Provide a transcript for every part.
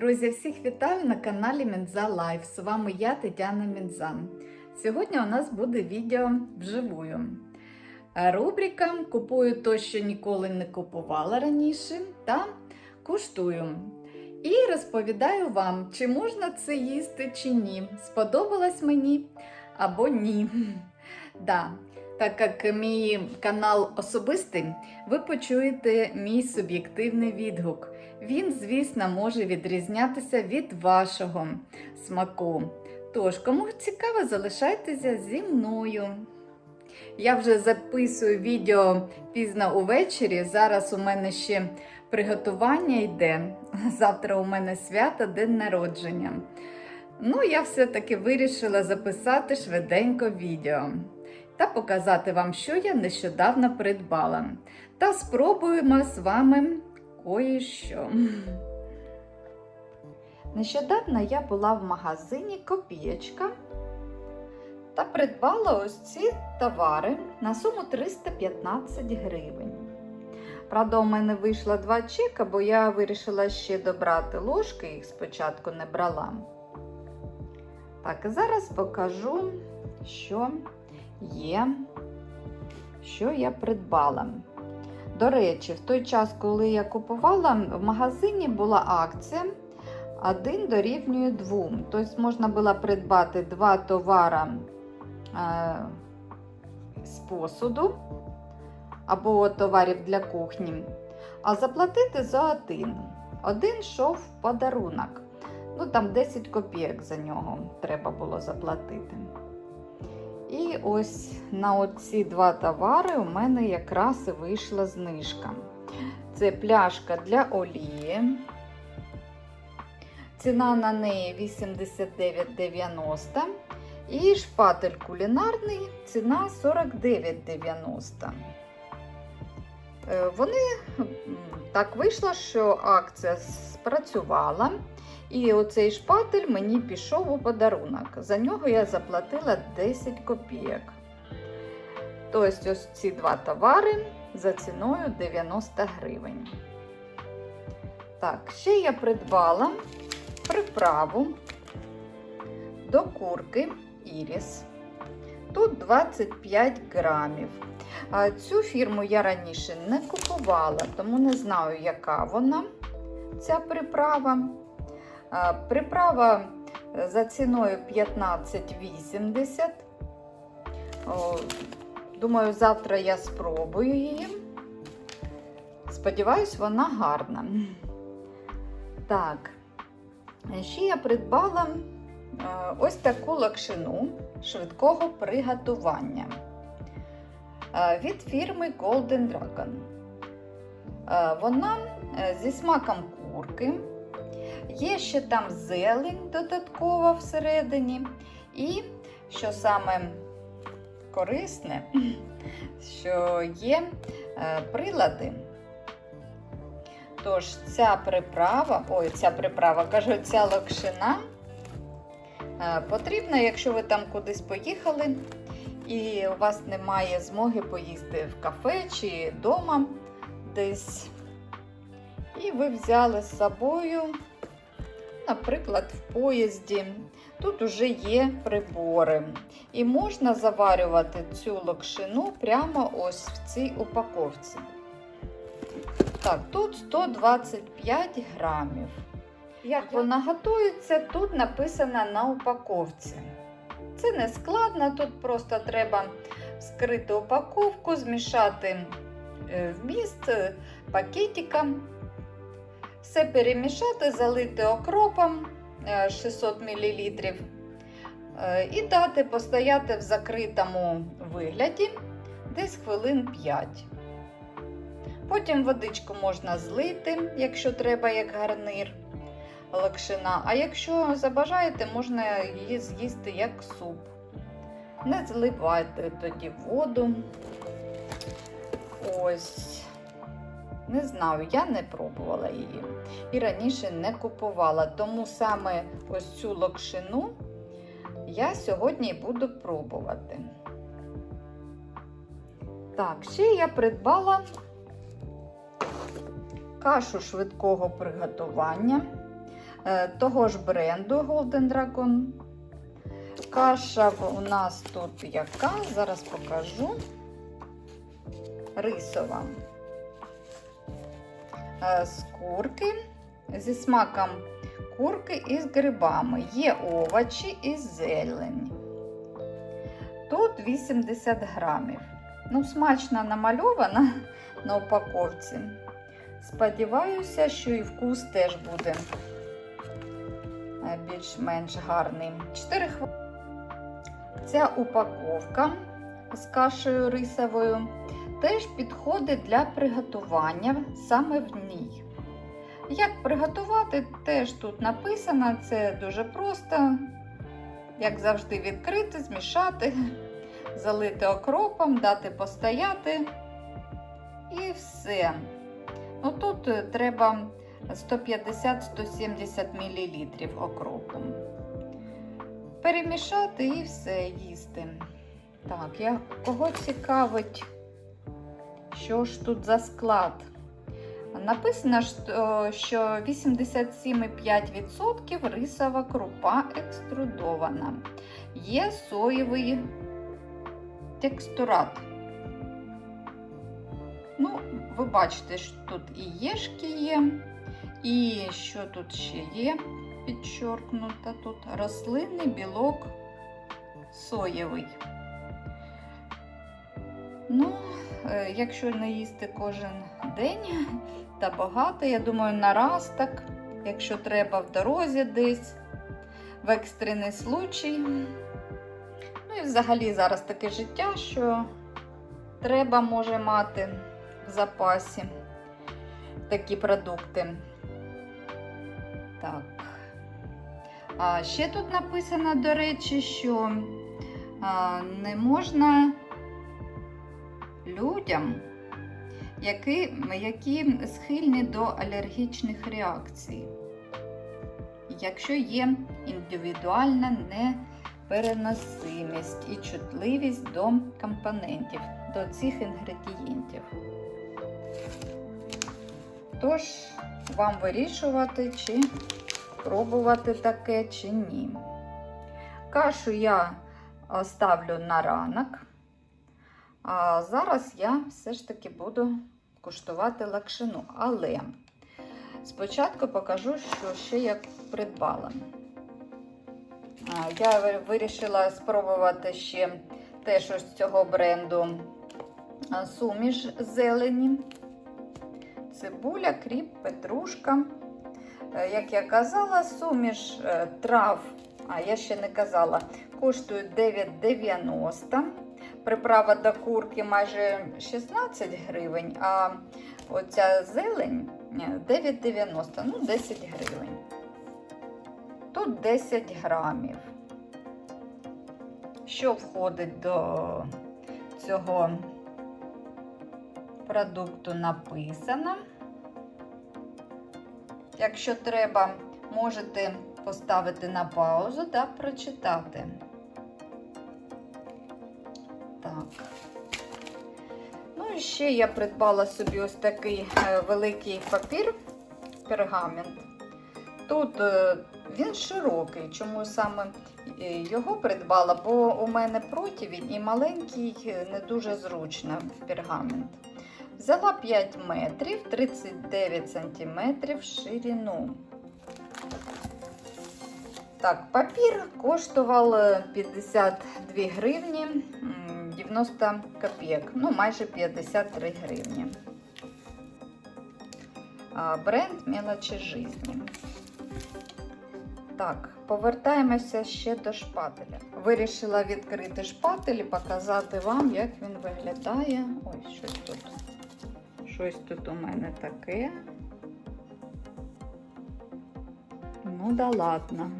Друзі, всіх вітаю на каналі Мінза Лайф. З вами я, Тетяна Мінзан. Сьогодні у нас буде відео вживую. Е, Рубрика Купую то, що ніколи не купувала раніше, та куштую. І розповідаю вам, чи можна це їсти, чи ні. Сподобалось мені або ні. Да. Так як мій канал особистий, ви почуєте мій суб'єктивний відгук. Він, звісно, може відрізнятися від вашого смаку. Тож, кому цікаво, залишайтеся зі мною. Я вже записую відео пізно увечері. Зараз у мене ще приготування йде. Завтра у мене свято, день народження. Ну, я все-таки вирішила записати швиденько відео та показати вам, що я нещодавно придбала. Та спробуємо з вами кое-що. Нещодавно я була в магазині Копієчка та придбала ось ці товари на суму 315 гривень. Правда, у мене вийшло два чека, бо я вирішила ще добрати ложки, їх спочатку не брала. Так, зараз покажу, що є, що я придбала. До речі, в той час, коли я купувала, в магазині була акція 1 дорівнює 2. Тобто можна було придбати два товари е, з посуду або товарів для кухні, а заплатити за один. Один йшов в подарунок. Ну, там 10 копійок за нього треба було заплатити. І ось на оці два товари у мене якраз і вийшла знижка. Це пляшка для олії. Ціна на неї 89,90. І шпатель кулінарний, ціна 49,90. Е, Вони так вийшло, що акція спрацювала. І оцей шпатель мені пішов у подарунок. За нього я заплатила 10 копійок. Тобто, ось ці два товари за ціною 90 гривень. Так, ще я придбала приправу до курки Іріс. Тут 25 грамів. Цю фірму я раніше не купувала, тому не знаю, яка вона, ця приправа. Приправа за ціною 15,80. Думаю, завтра я спробую її. Сподіваюсь, вона гарна. Так, ще я придбала ось таку лакшину швидкого приготування від фірми Golden Dragon. Вона зі смаком курки. Є ще там зелень додаткова всередині. І, що саме корисне, що є е, прилади. Тож, ця приправа, ой, ця приправа, кажу, ця локшина е, потрібна, якщо ви там кудись поїхали, і у вас немає змоги поїсти в кафе чи вдома десь. І ви взяли з собою наприклад, в поїзді. Тут вже є прибори. І можна заварювати цю локшину прямо ось в цій упаковці. Так, тут 125 грамів. Як вона готується, тут написано на упаковці. Це не складно, тут просто треба вскрити упаковку, змішати вміст пакетиком. Все перемішати, залити окропом 600 мл і дати постояти в закритому вигляді десь хвилин 5. Потім водичку можна злити, якщо треба, як гарнир лакшина. А якщо забажаєте, можна її з'їсти як суп. Не зливайте тоді воду. Ось. Не знаю, я не пробувала її і раніше не купувала. Тому саме ось цю локшину я сьогодні буду пробувати. Так, ще я придбала кашу швидкого приготування. е, того ж бренду Golden Dragon. Каша у нас тут яка? Зараз покажу. Рисова. Е, З курки, зі смаком курки із грибами. Є овочі і зелень. Тут 80 грамів. Ну, смачно намальована на упаковці. Сподіваюся, що і вкус теж буде е, більш-менш гарний. 4 хв... Ця упаковка з кашею рисовою теж підходить для приготування саме в ній. Як приготувати, теж тут написано, це дуже просто. Як завжди, відкрити, змішати, залити окропом, дати постояти і все. Ну, тут треба 150-170 мл окропу. Перемішати і все їсти. Так, я, кого цікавить, що ж тут за склад? Написано, що- що 87,5% рисова крупа екструдована. Є соєвий текстурат. Ну, ви бачите, що тут і єшки є, і що тут ще є підчоркнуто тут рослинний білок соєвий. Ну, е, якщо не їсти кожен день та багато, я думаю, на раз так, якщо треба в дорозі десь, в екстрений случай. Ну і взагалі зараз таке життя, що треба може мати в запасі такі продукти. Так. А ще тут написано, до речі, що а, не можна людям, які, які схильні до алергічних реакцій, якщо є індивідуальна непереносимість і чутливість до компонентів, до цих інгредієнтів. Тож, вам вирішувати, чи пробувати таке, чи ні. Кашу я оставлю на ранок. А зараз я все ж таки буду куштувати лакшину. Але спочатку покажу, що ще я придбала. Я вирішила спробувати ще теж ось цього бренду суміш зелені. Цибуля, кріп, петрушка. Е, Як я казала, суміш е, трав, а я ще не казала, коштує 9,90. Приправа до курки майже 16 гривень, а оця зелень е, 9,90, ну 10 гривень. Тут 10 грамів. Що входить до цього продукту написано. Якщо треба, можете поставити на паузу та прочитати. Так. Ну і ще я придбала собі ось такий е, великий папір, пергамент. Тут е, він широкий, чому саме е, його придбала, бо у мене противень і маленький, не дуже зручно пергамент. Взяла 5 метрів, 39 сантиметрів ширину. Так, папір коштував е, 52 гривні 90 копійок, ну майже 53 гривні. Бренд мелочі жизні. Так, повертаємося ще до шпателя. Вирішила відкрити шпатель і показати вам, як він виглядає. Ой, щось тут. Щось тут у мене таке. Ну да ладно.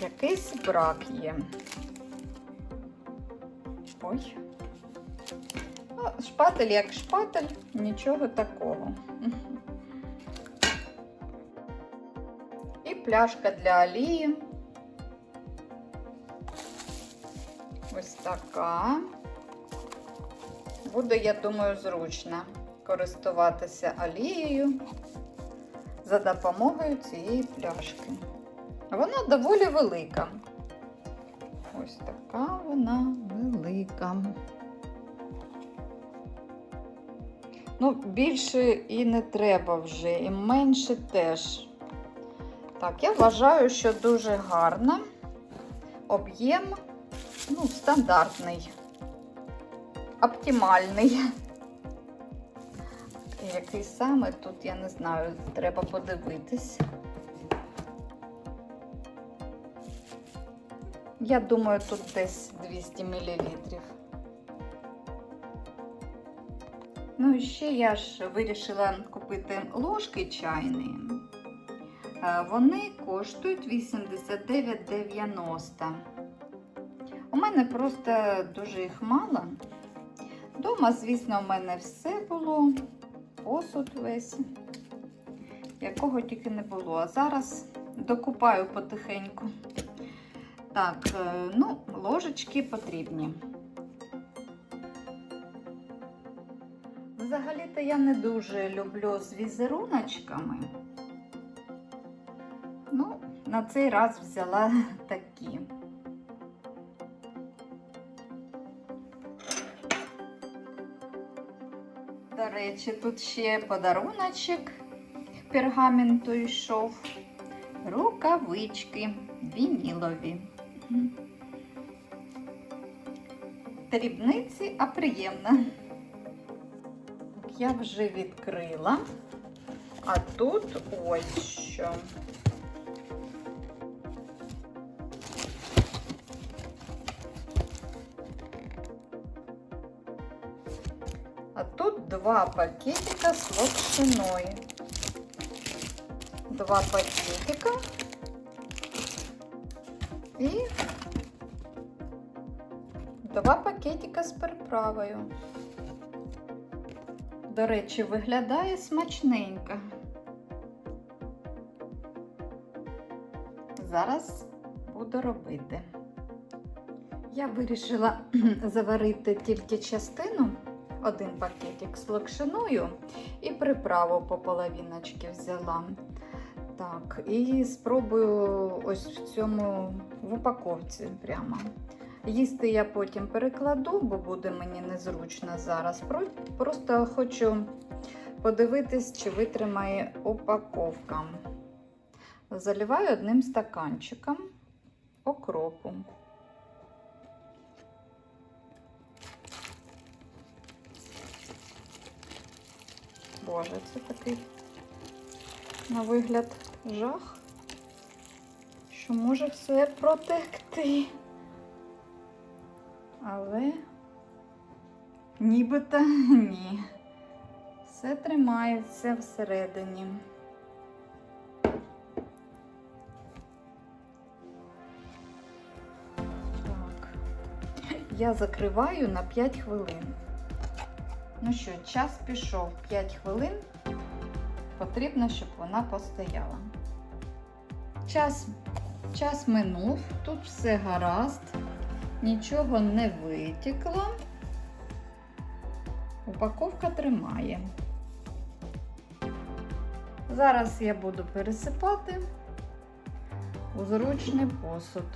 Якийсь брак є. Ой. Шпатель як шпатель, нічого такого. І пляшка для олії. Ось така. Буде, я думаю, зручно користуватися олією за допомогою цієї пляшки. Вона доволі велика. Ось така вона велика. Ну, більше і не треба вже, і менше теж. Так, я вважаю, що дуже гарна. Об'єм, ну, стандартний, оптимальний. Який саме тут, я не знаю, треба подивитись. Я думаю, тут десь 200 мл. Ну і ще я ж вирішила купити ложки чайні. Е, Вони коштують 89,90. У мене просто дуже їх мало. Дома, звісно, у мене все було. Посуд весь, якого тільки не було. А зараз докупаю потихеньку. Так, е, ну, ложечки потрібні. Взагалі-то я не дуже люблю з візеруночками. Ну, на цей раз взяла такі. До речі, тут ще подаруночок пергаменту йшов. Рукавички вінілові. Дрібниці, а приємно. Я вже відкрила, а тут ось що. А тут два пакетика с локшиной. Два пакетика. І два пакетика з приправою. До речі, виглядає смачненько. Зараз буду робити. Я вирішила заварити тільки частину, один пакетик з локшиною і приправу по половиночки взяла. Так, і спробую ось в цьому в упаковці прямо. Їсти я потім перекладу, бо буде мені незручно зараз. Просто хочу подивитись, чи витримає упаковка. Заливаю одним стаканчиком окропу. Боже, це такий на вигляд жах, що може все протекти. Але нібито ні. Все тримається всередині. Так. Я закриваю на 5 хвилин. Ну що, час пішов 5 хвилин. Потрібно, щоб вона постояла. Час, час минув, тут все гаразд, нічого не витікло, Упаковка тримає. Зараз я буду пересипати у зручний посуд.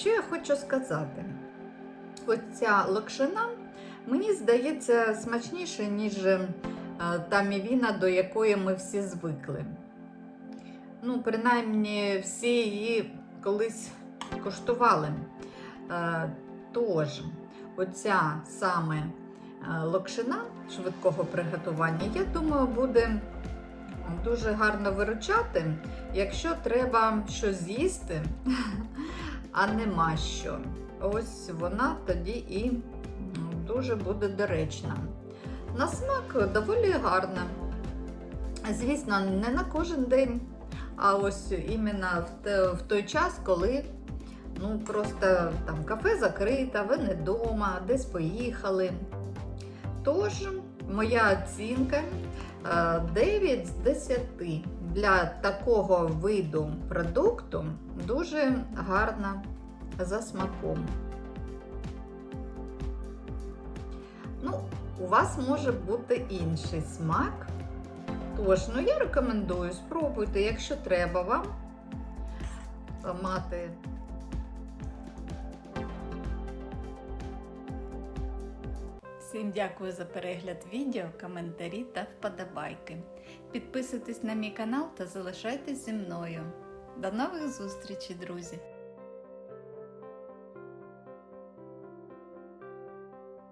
Що я хочу сказати? Ось ця локшина, мені здається, смачніша, ніж е, та мівіна, до якої ми всі звикли. Ну, принаймні, всі її колись коштували. Е, Тож, оця саме е, локшина швидкого приготування, я думаю, буде дуже гарно виручати, якщо треба щось з'їсти, а нема що. Ось вона тоді і дуже буде доречна. На смак доволі гарна. Звісно, не на кожен день, а ось іменно в той час, коли Ну, просто там кафе закрите, ви не вдома, десь поїхали. Тож, моя оцінка е, 9 з 10. Для такого виду продукту дуже гарна за смаком. Ну, у вас може бути інший смак. Тож, ну я рекомендую, спробуйте, якщо треба вам е, мати. Всім дякую за перегляд відео, коментарі та вподобайки. Підписуйтесь на мій канал та залишайтесь зі мною. До нових зустрічей, друзі!